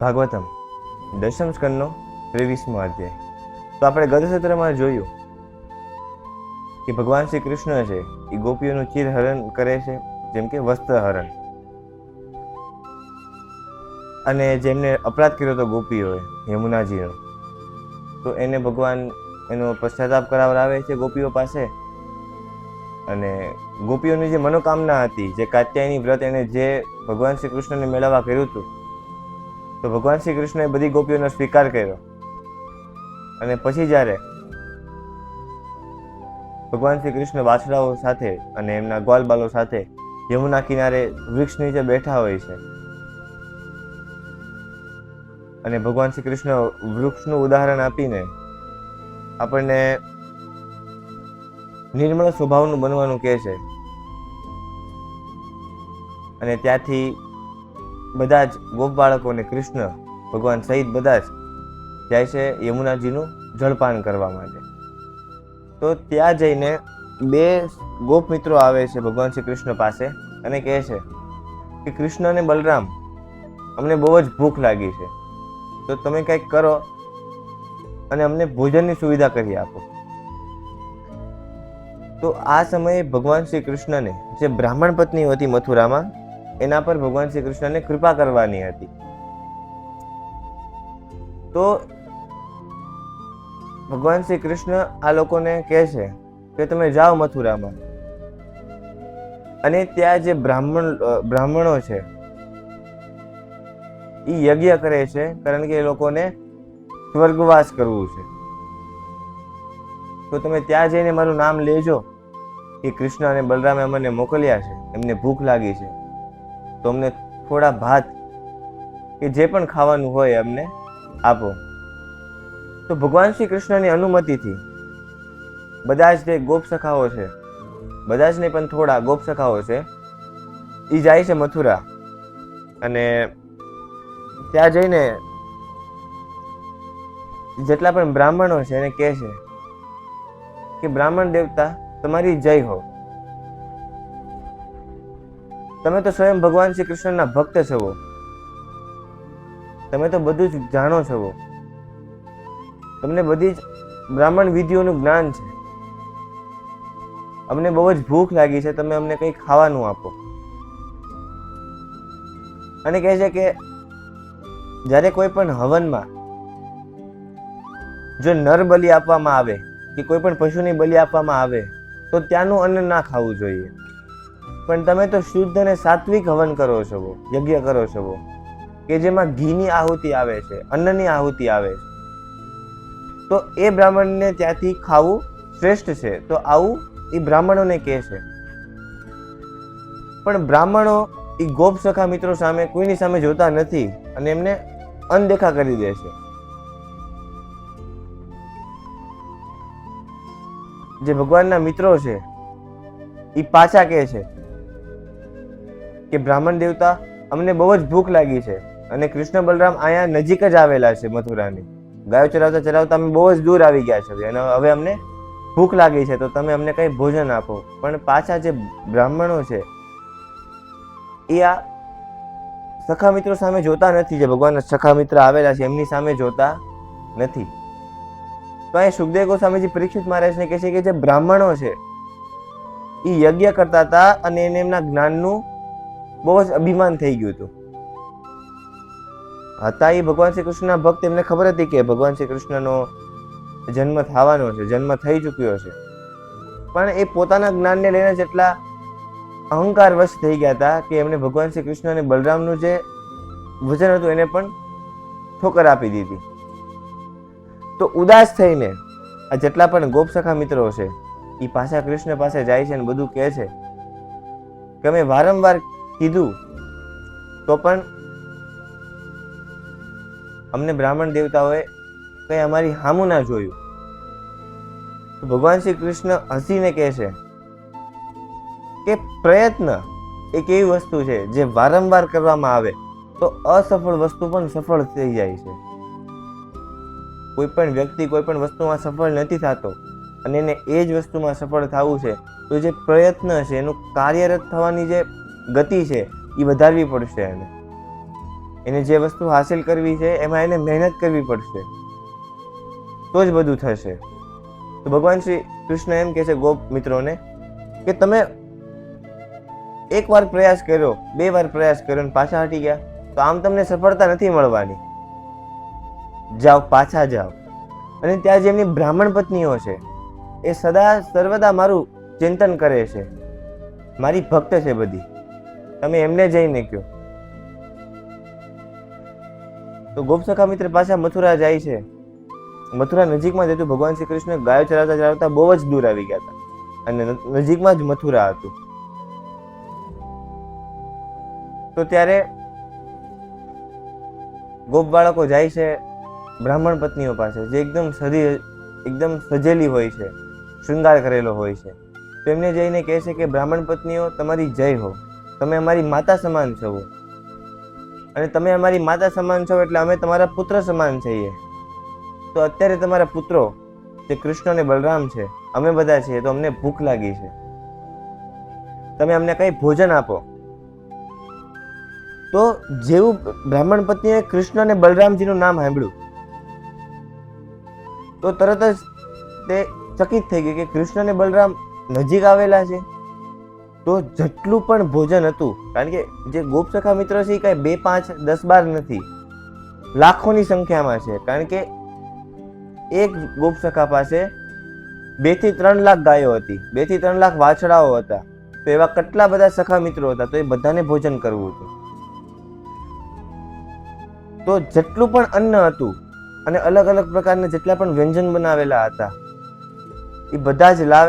ભાગવતમ, દશમ સ્કંદનો ત્રેવીસમો અધ્યાય. તો આપણે ગત સત્રમાં જોયું કે ભગવાન શ્રી કૃષ્ણ છે, એ ગોપીઓનું ચિરહરણ કરે છે, જેમ કે વસ્ત્ર હરણ અને જેમને અપરાધ કર્યો તો ગોપીઓએ, યમુનાજીનો. તો એને ભગવાન એનો પશ્ચાતાપ કરાવડાવે છે ગોપીઓ પાસે. અને ગોપીઓની જે મનોકામના હતી, જે કાત્યાયની વ્રત એને જે ભગવાન શ્રી કૃષ્ણને મેળવવા કર્યું હતું તો ભગવાન શ્રી કૃષ્ણએ બધી ગોપીઓનો સ્વીકાર કર્યો. અને પછી જ્યારે ભગવાન શ્રી કૃષ્ણ વાછડાઓ સાથે અને એમના ગ્વાલબાલો સાથે યમુના કિનારે વૃક્ષ નીચે બેઠા હોય છે. અને ભગવાન શ્રી કૃષ્ણ વૃક્ષનું ઉદાહરણ આપીને આપણને નિર્મળ સ્વભાવનું બનવાનું કહે છે. અને ત્યાંથી બધા જ ગોપ બાળકોને કૃષ્ણ ભગવાન સહિત બધા જ જાય છે યમુનાજીનું જળપાન કરવા માટે. તો ત્યાં જઈને બે ગોપ મિત્રો આવે છે ભગવાન શ્રી કૃષ્ણ પાસે અને કહે છે કે, કૃષ્ણ અને બલરામ, અમને બહુ જ ભૂખ લાગી છે. તો તમે કંઈક કરો અને અમને ભોજનની સુવિધા કરી આપો. તો આ સમયે ભગવાન શ્રી કૃષ્ણને જે બ્રાહ્મણ પત્ની હતી મથુરામાં એના પર ભગવાન શ્રી કૃષ્ણને કૃપા કરવાની હતી. તો ભગવાન શ્રી કૃષ્ણ આ લોકોને કહે છે કે તમે જાઓ મથુરામાં. અને ત્યાં જે બ્રાહ્મણ બ્રાહ્મણો છે એ યજ્ઞ કરે છે, કારણ કે એ લોકોને સ્વર્ગવાસ કરવું છે. તો તમે ત્યાં જઈને મારું નામ લેજો. કે કૃષ્ણ અને બલરામે અમને મોકલ્યા છે. એમને ભૂખ લાગી છે. તો અમને થોડા ભાત કે જે પણ ખાવાનું હોય અમને આપો. તો ભગવાન શ્રી કૃષ્ણની અનુમતિથી બધા જ જે ગોપ સખાઓ છે, બધા જ નહીં પણ થોડા ગોપ સખાઓ છે એ જાય છે મથુરા. અને ત્યાં જઈને જેટલા પણ બ્રાહ્મણો છે એને કહે છે કે બ્રાહ્મણ દેવતા, તમારી જય હો. તમે તો સ્વયં ભગવાન શ્રી કૃષ્ણના ભક્ત છો. તમે તો બધું જ જાણો છો. તમને બધી જ બ્રાહ્મણ વિધિઓનું જ્ઞાન છે. અમને બહુ જ ભૂખ લાગી છે, તમે અમને કંઈ ખાવાનું આપો. અને કહે છે કે, જ્યારે કોઈ પણ હવનમાં જો નર બલિ આપવામાં આવે, કે કોઈ પણ પશુની બલિ આપવામાં આવે, તો ત્યાંનું અન્ન ના ખાવું જોઈએ. પણ તમે તો શુદ્ધ અને સાત્વિક હવન કરો છો, યજ્ઞ કરો છો, કે જેમાં ઘીની આહુતિ આવે છે, અન્નની આહુતિ આવે છે. તો એ બ્રાહ્મણને ત્યાંથી ખાવું શ્રેષ્ઠ છે. તો આવું એ બ્રાહ્મણોને કહે છે. પણ બ્રાહ્મણો એ ગોપ સખા મિત્રો સામે કોઈની સામે જોતા નથી અને એમને અનદેખા કરી દે છે. જે ભગવાનના મિત્રો છે, એ પાછા કહે છે કે બ્રાહ્મણ દેવતા અમને બહુ જ ભૂખ લાગી છે અને કૃષ્ણ બલરામ અહીંયા નજીક જ આવેલા છે મથુરાની. ગાયો ચરાવતા ચરાવતા અમે બહુ જ દૂર આવી ગયા છે અને હવે અમને ભૂખ લાગી છે તો તમે અમને કંઈ ભોજન આપો. પણ પાછા જે બ્રાહ્મણો છે, એ આ સખા મિત્રો સામે જોતા નથી જે ભગવાનના સખા મિત્ર આવેલા છે, એમની સામે જોતા નથી. તો અહીં સુખદેવ ગોસ્વામીજી પરીક્ષિત મહારાજને કહે છે કે જે બ્રાહ્મણો છે, એ યજ્ઞ કરતા હતા અને એને એમના જ્ઞાનનું બહુ જ અભિમાન થઈ ગયું હતું. હતા એ ભગવાન શ્રી કૃષ્ણના ભક્ત, એમને ખબર હતી કે ભગવાન શ્રી કૃષ્ણનો જન્મ થવાનો છે, જન્મ થઈ ચૂક્યો છે. પણ એ પોતાના જ્ઞાનને લઈને જેટલા અહંકારવશ થઈ ગયા હતા કે એમને ભગવાન શ્રી કૃષ્ણ અને બલરામનું જે વજન હતું એને પણ ઠોકર આપી દીધી. તો ઉદાસ થઈને આ જેટલા પણ ગોપ સખા મિત્રો છે એ પાછા કૃષ્ણ પાસે જાય છે અને બધું કહે છે કે અમે વારંવાર કીધું, તો પણ અમને બ્રાહ્મણ દેવતાઓએ કંઈ અમારી હામું ના જોયું. તો ભગવાન શ્રી કૃષ્ણ હસીને કહે છે કે પ્રયત્ન એક એવી વસ્તુ છે જે વારંવાર કરવામાં આવે તો અસફળ વસ્તુ પણ સફળ થઈ જાય છે. કોઈ પણ વ્યક્તિ કોઈ પણ વસ્તુમાં સફળ નથી થતો અને એને એ જ વસ્તુમાં સફળ થવું છે તો જે પ્રયત્ન છે એનું કાર્યરત થવાની જે ગતિ છે એ વધારવી પડશે એને. એને જે વસ્તુ હાસિલ કરવી છે, એમાં એને મહેનત કરવી પડશે. તો જ બધું થશે. તો ભગવાન શ્રી કૃષ્ણ એમ કહે છે ગોપ મિત્રોને કે તમે એક વાર પ્રયાસ કર્યો, બે વાર પ્રયાસ કર્યો અને પાછા હટી ગયા, તો આમ તમને સફળતા નથી મળવાની. જાઓ, પાછા જાઓ. અને ત્યાં જે એમની બ્રાહ્મણ પત્નીઓ છે, એ સદા, સર્વદા મારું ચિંતન કરે છે. મારી ભક્ત છે બધી. તમે એમને જઈને કહો. તો ગોપસખા મિત્ર પાછા મથુરા જાય છે. મથુરા નજીકમાં જતું ભગવાન શ્રી કૃષ્ણ ગાયો ચરાવતા ચરાવતા બહુ જ દૂર આવી ગયા હતા. અને નજીકમાં જ મથુરા હતું. તો ત્યારે ગોપ બાળકો જાય છે બ્રાહ્મણ પત્નીઓ પાસે, જે એકદમ સજી એકદમ સજેલી હોય છે, શૃંગાર કરેલો હોય છે. તો એમને જઈને કહે છે કે, બ્રાહ્મણ પત્નીઓ, તમારી જય હો. તમે અમારી માતા સમાન છો. અને તમે અમારી માતા સમાન છો એટલે અમે તમારા પુત્ર સમાન છીએ. તો અત્યારે તમારા પુત્રો, જે કૃષ્ણ અને બલરામ છે, અમે બધા છીએ તો અમને ભૂખ લાગી છે. તમે અમને કઈ ભોજન આપો. તો જેવું બ્રાહ્મણ પત્નીએ કૃષ્ણ અને બલરામજીનું નામ સાંભળ્યું, તો તરત જ તે ચકિત થઈ ગઈ કે કૃષ્ણ અને બલરામ નજીક આવેલા છે. તો જેટલું પણ ભોજન હતું, કારણ કે જે ગોપસખા મિત્રો છે, એ કાંઈ બે, પાંચ, દસ, બાર નથી. લાખોની સંખ્યામાં છે, કારણ કે એક ગોપસખા પાસે બેથી ત્રણ લાખ ગાયો હતી, બેથી ત્રણ લાખ વાછડાઓ હતા. તો એવા કેટલા બધા સખા મિત્રો હતા, તો એ બધાને ભોજન કરવું હતું. તો જેટલું પણ અન્ન હતું, અને અલગ અલગ પ્રકારના જેટલા પણ વ્યંજન બનાવેલા હતા, એ બધા જ લાવ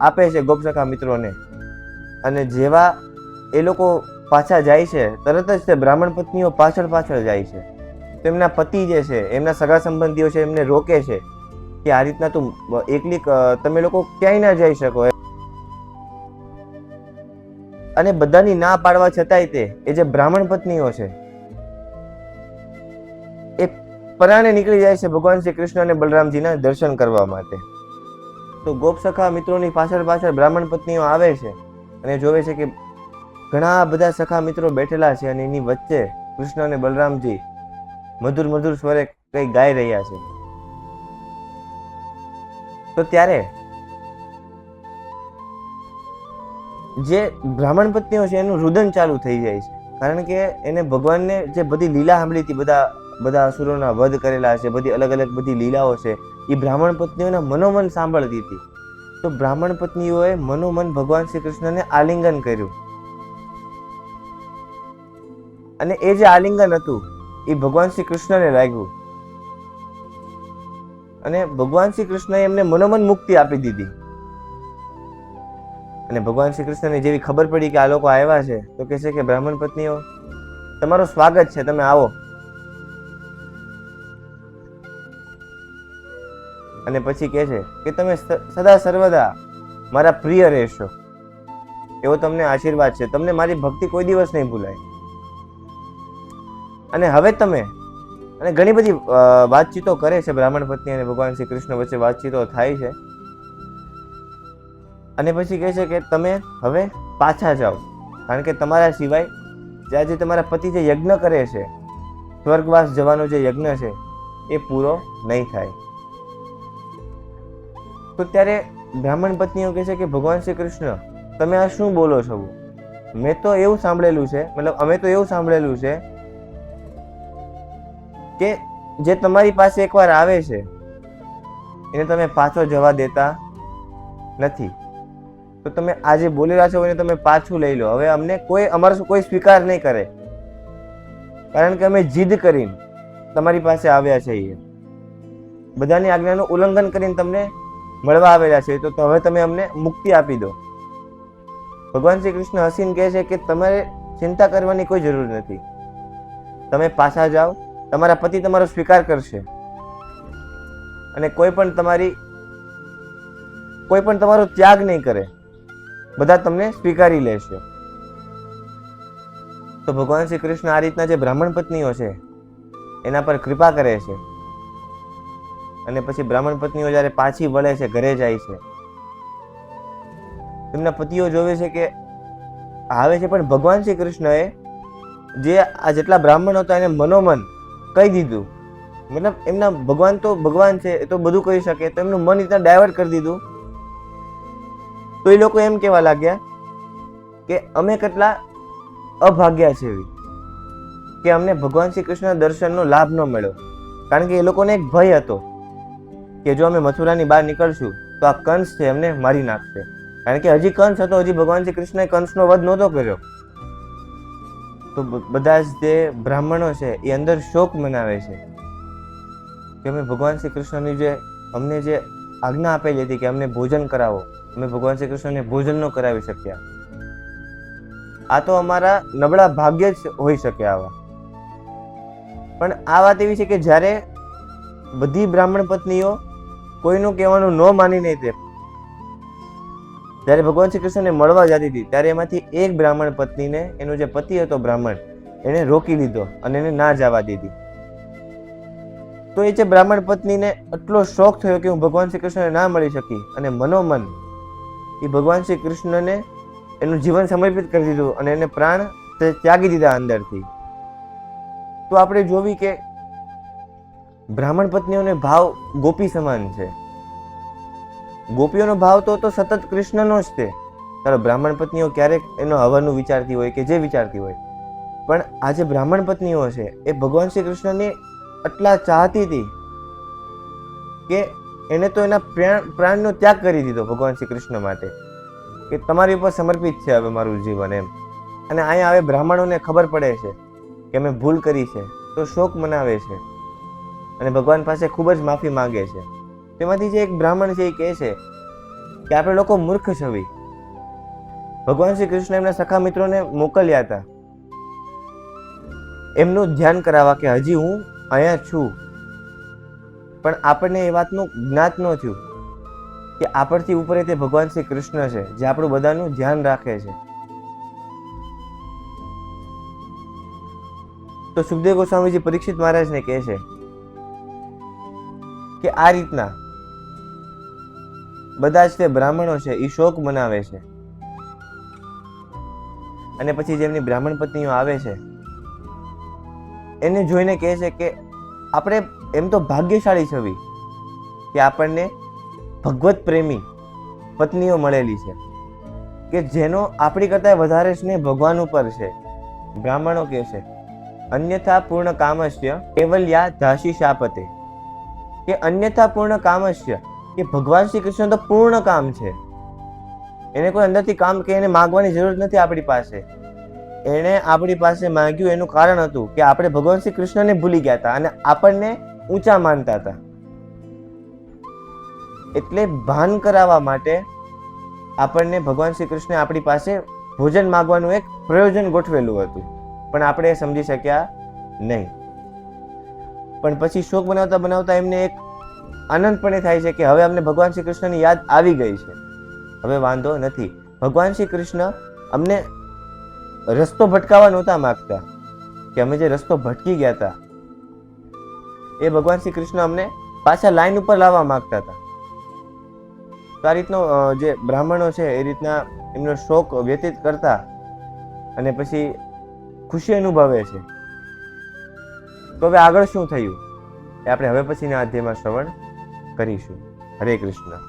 આપે છે ગોપસખા મિત્રોને. અને જેવા એ લોકો પાછા જાય છે, તરત જ તે બ્રાહ્મણ પત્નીઓ પાછળ પાછળ જાય છે. તેમના પતિ જે છે, એમના સગા સંબંધીઓ છે, એમને રોકે છે કે આ રીતના તું એકલી તમે લોકો ક્યાંય ના જઈ શકો અને બધાની ના પાડવા છતાંય તે, એ જે બ્રાહ્મણ પત્નીઓ છે, એ પરાણે નીકળી જાય છે ભગવાન શ્રી કૃષ્ણ અને બલરામજીના દર્શન કરવા માટે. તો ગોપસખા મિત્રોની પાછળ પાછળ બ્રાહ્મણ પત્નીઓ આવે છે. અને જોવે છે કે ઘણા બધા સખા મિત્રો બેઠેલા છે અને એની વચ્ચે કૃષ્ણ અને બલરામજી મધુર મધુર સ્વરે કંઈ ગાઈ રહ્યા છે. તો ત્યારે જે બ્રાહ્મણ પત્નીઓ છે એનું રુદન ચાલુ થઈ જાય છે. કારણ કે એને ભગવાનને જે બધી લીલા સાંભળી હતી, બધા બધા અસુરોના વધ કરેલા છે, બધી અલગ અલગ બધી લીલાઓ છે, એ બ્રાહ્મણ પત્નીઓના મનોમન સાંભળતી હતી. તો બ્રાહ્મણ પત્નીઓએ મનોમન ભગવાન શ્રી કૃષ્ણને આલિંગન કર્યું. અને એ જે આલિંગન હતું, એ ભગવાન શ્રી કૃષ્ણને લાગ્યું. અને ભગવાન શ્રી કૃષ્ણએ એમને મનોમન મુક્તિ આપી દીધી. અને ભગવાન શ્રી કૃષ્ણને જેવી ખબર પડી કે આ લોકો આવ્યા છે, તો કહે છે કે બ્રાહ્મણ પત્નીઓ, તમારું સ્વાગત છે, તમે આવો. અને પછી કહે છે કે તમે સદા સર્વદા મારા પ્રિય રહેશો. એવો તમને આશીર્વાદ છે. તમને મારી ભક્તિ કોઈ દિવસ નહીં ભૂલાય. અને હવે તમે, અને ઘણી બધી વાતચીતો કરે છે બ્રાહ્મણ પત્ની અને ભગવાન શ્રી કૃષ્ણ વચ્ચે વાતચીતો થાય છે. અને પછી કહે છે કે તમે હવે પાછા જાઓ. કારણ કે તમારા સિવાય જે આજે તમારા પતિ જે યજ્ઞ કરે છે, સ્વર્ગવાસ જવાનો જે યજ્ઞ છે, એ પૂરો નહીં થાય. તો ત્યારે બ્રાહ્મણ પત્નીઓ કહે છે કે, ભગવાન શ્રી કૃષ્ણ, તમે આ શું બોલો છો? મેં તો એવું સાંભળેલું છે, મતલબ અમે તો એવું સાંભળેલું છે કે જે તમારી પાસે એકવાર આવે છે, એને તમે પાછો જવા દેતા નથી. તો તમે આજે બોલી રહ્યા છો એને તમે પાછું લઈ લો. હવે અમને કોઈ, અમારો કોઈ સ્વીકાર નહીં કરે. કારણ કે અમે જીદ કરીને તમારી પાસે આવ્યા છીએ. બધાની આજ્ઞાનું ઉલ્લંઘન કરીને તમને મળવા આવેલા છે, તો હવે તમે અમને મુક્તિ આપી દો. ભગવાન શ્રી કૃષ્ણ હસીન કહે છે કે તમારે ચિંતા કરવાની કોઈ જરૂર નથી. તમે પાછા જાઓ, તમારા પતિ તમારો સ્વીકાર કરશે. અને કોઈ પણ તમારી, કોઈ પણ તમારો ત્યાગ નહીં કરે. બધા તમને સ્વીકારી લેશે. તો ભગવાન શ્રી કૃષ્ણ આ રીતના જે બ્રાહ્મણ પત્નીઓ છે, એના પર કૃપા કરે છે. અને પછી બ્રાહ્મણ પત્નીઓ જ્યારે પાછી વળે છે, ઘરે જાય છે, તેમના પતિઓ જોવે છે કે આવે છે, પણ ભગવાન શ્રી કૃષ્ણએ જે આ જેટલા બ્રાહ્મણ હતા એને મનોમન કહી દીધું. મતલબ એમના ભગવાન તો ભગવાન છે, એ તો બધું કરી શકે, તો એમનું મન રીતના ડાયવર્ટ કરી દીધું. તો એ લોકો એમ કહેવા લાગ્યા કે અમે કેટલા અભાગ્યા છે એવી, કે અમને ભગવાન શ્રી કૃષ્ણના દર્શનનો લાભ ન મળ્યો. કારણ કે એ લોકોને એક ભય હતો. કે જો અમે મથુરાની બહાર નીકળશું, તો આ કંસ છે એમને મારી નાખશે. કારણ કે હજી કંસ હતો, હજી ભગવાન શ્રી કૃષ્ણએ કંસનો વધ નહોતો કર્યો. તો બધા જ જે બ્રાહ્મણો છે, એ અંદર શોક મનાવે છે. કે અમે ભગવાન શ્રી કૃષ્ણની જે, અમને જે આજ્ઞા આપેલી હતી કે અમને ભોજન કરાવો, અમે ભગવાન શ્રી કૃષ્ણને ભોજન ન કરાવી શક્યા. આ તો અમારા નબળા ભાગ્ય જ હોઈ શકે આવા. પણ આ વાત એવી છે કે જ્યારે બધી બ્રાહ્મણ પત્નીઓ કોઈનું કહેવાનું ન માની નહીં તે. જ્યારે ભગવાન શ્રી કૃષ્ણને મળવા જતી હતી, ત્યારે એમાંથી એક બ્રાહ્મણ પત્નીને, એનો જે પતિ હતો બ્રાહ્મણ, એને રોકી લીધો અને એને ના જવા દીધી. તો એ જે બ્રાહ્મણ પત્નીને એટલો શોખ થયો કે હું ભગવાન શ્રી કૃષ્ણને ના મળી શકી અને મનોમન એ ભગવાન શ્રી કૃષ્ણને એનું જીવન સમર્પિત કરી દીધું અને એને પ્રાણ ત્યાગી દીધા અંદરથી. તો આપણે જોવી કે બ્રાહ્મણ પત્નીઓને ભાવ ગોપી સમાન છે. ગોપીઓનો ભાવ તો તો સતત કૃષ્ણનો જ છે. ચાલો બ્રાહ્મણ પત્નીઓ ક્યારેક એનો હવાનું વિચારતી હોય કે જે વિચારતી હોય. પણ આ જે બ્રાહ્મણ પત્નીઓ છે, એ ભગવાન શ્રી કૃષ્ણને આટલા ચાહતી હતી કે એને તો એના પ્રાણ પ્રાણનો ત્યાગ કરી દીધો ભગવાન શ્રી કૃષ્ણ માટે. કે તમારી ઉપર સમર્પિત છે હવે મારું જીવન એમ. અને અહીંયા હવે બ્રાહ્મણોને ખબર પડે છે કે મેં ભૂલ કરી છે. તો શોક મનાવે છે. અને ભગવાન પાસે ખૂબ જ માફી માંગે છે. તેમાંથી જે એક બ્રાહ્મણ છે એ કહે છે કે આપણે લોકો મૂર્ખ છવી ભગવાન શ્રી કૃષ્ણ એમના સખા મિત્રોને મોકલ્યા હતા. એમનું ધ્યાન કરાવવા કે હજી હું અહીંયા છું. પણ આપણને એ વાતનું જ્ઞાત ન થયું કે આપણથી ઉપર તે ભગવાન શ્રી કૃષ્ણ છે, જે આપણું બધાનું ધ્યાન રાખે છે. તો સુખદેવ ગોસ્વામીજી પરીક્ષિત મહારાજને કહે છે કે આ રીતના. બધા જ તે બ્રાહ્મણો છે એ શોક મનાવે છે. અને પછી જેમની બ્રાહ્મણ પત્નીઓ આવે છે, એને જોઈને કહે છે કે આપણે એમ તો ભાગ્યશાળી છવી કે આપણને ભગવત પ્રેમી પત્નીઓ મળેલી છે. કે જેનો આપણી કરતાં વધારે સ્નેહ ભગવાન ઉપર છે. બ્રાહ્મણો કહે છે, અન્યથા પૂર્ણ કામસ્ય કેવલ્યા ધાસી શાપતે. કે અન્યથા પૂર્ણ કામસ્ય કે ભગવાન શ્રી કૃષ્ણ તો પૂર્ણ કામ છે. એને કોઈ અંદરથી કામ કે એને માગવાની જરૂર નથી આપણી પાસે. એણે આપણી પાસે માંગ્યું એનું કારણ હતું કે આપણે ભગવાન શ્રી કૃષ્ણને ભૂલી ગયા હતા અને આપણને ઊંચા માનતા હતા. એટલે ભાન કરાવવા માટે આપણને ભગવાન શ્રી કૃષ્ણે આપણી પાસે ભોજન માગવાનું એક પ્રયોજન ગોઠવેલું હતું. પણ આપણે સમજી શક્યા નહીં. પણ પછી શોક બનાવતા બનાવતા એમને એક આનંદ પણ થાય છે કે હવે અમને ભગવાન શ્રી કૃષ્ણની યાદ આવી ગઈ છે. હવે વાંધો નથી. ભગવાન શ્રી કૃષ્ણ અમને રસ્તો ભટકાવા નહોતા માગતા કે અમે જે રસ્તો ભટકી ગયા હતા એ ભગવાન શ્રી કૃષ્ણ અમને પાછા લાઈન ઉપર લાવવા માગતા હતા તો આ રીતનો જે બ્રાહ્મણો છે, એ રીતના એમનો શોક વ્યતીત કરતા અને પછી ખુશી અનુભવે છે. તો હવે આગળ શું થયું? એ આપણે હવે પછીના અધ્યાયમાં શ્રવણ કરીશું. હરે કૃષ્ણ.